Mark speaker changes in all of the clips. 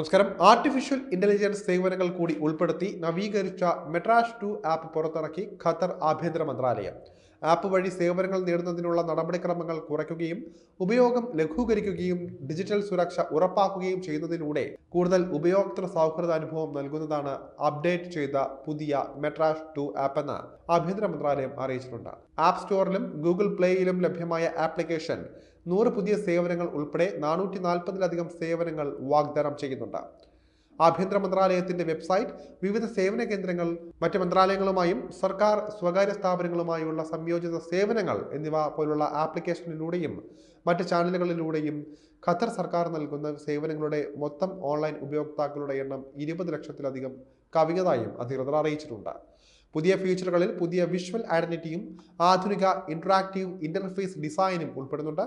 Speaker 1: നമസ്കാരം. Artificial intelligence സേവനങ്ങൾ കൂടി ഉൾപ്പെടുത്തി നവീകരിച്ച മെട്രാഷ് ടു ആപ്പ് പുറത്തിറക്കി ഖത്തർ ആഭ്യന്തര മന്ത്രാലയം. ആപ്പ് വഴി സേവനങ്ങൾ നേടുന്നതിനുള്ള നടപടിക്രമങ്ങൾ കുറയ്ക്കുകയും ഉപയോഗം ലഘൂകരിക്കുകയും ഡിജിറ്റൽ സുരക്ഷ ഉറപ്പാക്കുകയും ചെയ്യുന്നതിലൂടെ കൂടുതൽ ഉപയോക്തൃ സൗഹൃദ അനുഭവം നൽകുന്നതാണ് അപ്ഡേറ്റ് ചെയ്ത പുതിയ മെട്രാഷ് ടു ആപ്പ് എന്ന് ആഭ്യന്തര മന്ത്രാലയം അറിയിച്ചിട്ടുണ്ട്. ആപ്പ് സ്റ്റോറിലും ഗൂഗിൾ പ്ലേയിലും ലഭ്യമായ ആപ്ലിക്കേഷൻ നൂറ് പുതിയ സേവനങ്ങൾ ഉൾപ്പെടെ നാനൂറ്റി നാൽപ്പതിലധികം സേവനങ്ങൾ വാഗ്ദാനം ചെയ്യുന്നുണ്ട്. ആഭ്യന്തര മന്ത്രാലയത്തിന്റെ വെബ്സൈറ്റ് വിവിധ സേവന കേന്ദ്രങ്ങൾ മറ്റ് മന്ത്രാലയങ്ങളുമായും സർക്കാർ സ്വകാര്യ സ്ഥാപനങ്ങളുമായുള്ള സംയോജിത സേവനങ്ങൾ എന്നിവ പോലുള്ള ആപ്ലിക്കേഷനിലൂടെയും മറ്റ് ചാനലുകളിലൂടെയും ഖത്തർ സർക്കാർ നൽകുന്ന സേവനങ്ങളുടെ മൊത്തം ഓൺലൈൻ ഉപയോക്താക്കളുടെ എണ്ണം ഇരുപത് ലക്ഷത്തിലധികം കവിഞ്ഞതായും അധികൃതർ അറിയിച്ചിട്ടുണ്ട്. പുതിയ ഫീച്ചറുകളിൽ പുതിയ വിഷ്വൽ ഐഡന്റിറ്റിയും ആധുനിക ഇന്ററാക്റ്റീവ് ഇന്റർഫേസ് ഡിസൈനും ഉൾപ്പെടുന്നുണ്ട്.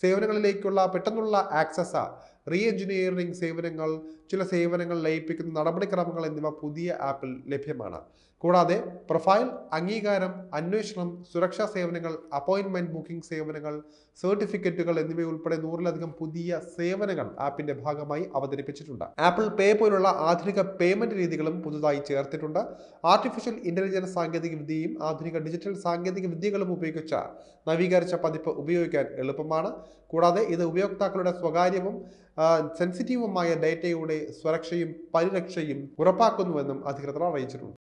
Speaker 1: സേവനങ്ങളിലേക്കുള്ള പെട്ടെന്നുള്ള ആക്സസ് റീ എഞ്ചിനീയറിംഗ് സേവനങ്ങൾ ചില സേവനങ്ങൾ ലയിപ്പിക്കുന്ന നടപടിക്രമങ്ങൾ എന്നിവ പുതിയ ആപ്പിൽ ലഭ്യമാണ്. കൂടാതെ പ്രൊഫൈൽ അംഗീകാരം അന്വേഷണം സുരക്ഷാ സേവനങ്ങൾ അപ്പോയിൻമെന്റ് ബുക്കിംഗ് സേവനങ്ങൾ സർട്ടിഫിക്കറ്റുകൾ എന്നിവയുൾപ്പെടെ നൂറിലധികം പുതിയ സേവനങ്ങൾ ആപ്പിന്റെ ഭാഗമായി അവതരിപ്പിച്ചിട്ടുണ്ട്. ആപ്പിൾ പേ പോലുള്ള ആധുനിക പേയ്മെന്റ് രീതികളും പുതുതായി ചേർത്തിട്ടുണ്ട്. ആർട്ടിഫിഷ്യൽ ഇന്റലിജൻസ് സാങ്കേതിക വിദ്യയും ആധുനിക ഡിജിറ്റൽ സാങ്കേതിക വിദ്യകളും ഉപയോഗിച്ച നവീകരിച്ച പതിപ്പ് ഉപയോഗിക്കാൻ എളുപ്പമാണ്. കൂടാതെ ഇത് ഉപയോക്താക്കളുടെ സ്വകാര്യവും സെൻസിറ്റീവുമായ ഡേറ്റയുടെ സുരക്ഷയും പരിരക്ഷയും ഉറപ്പാക്കുന്നുവെന്നും അധികൃതർ അറിയിച്ചിട്ടുണ്ട്.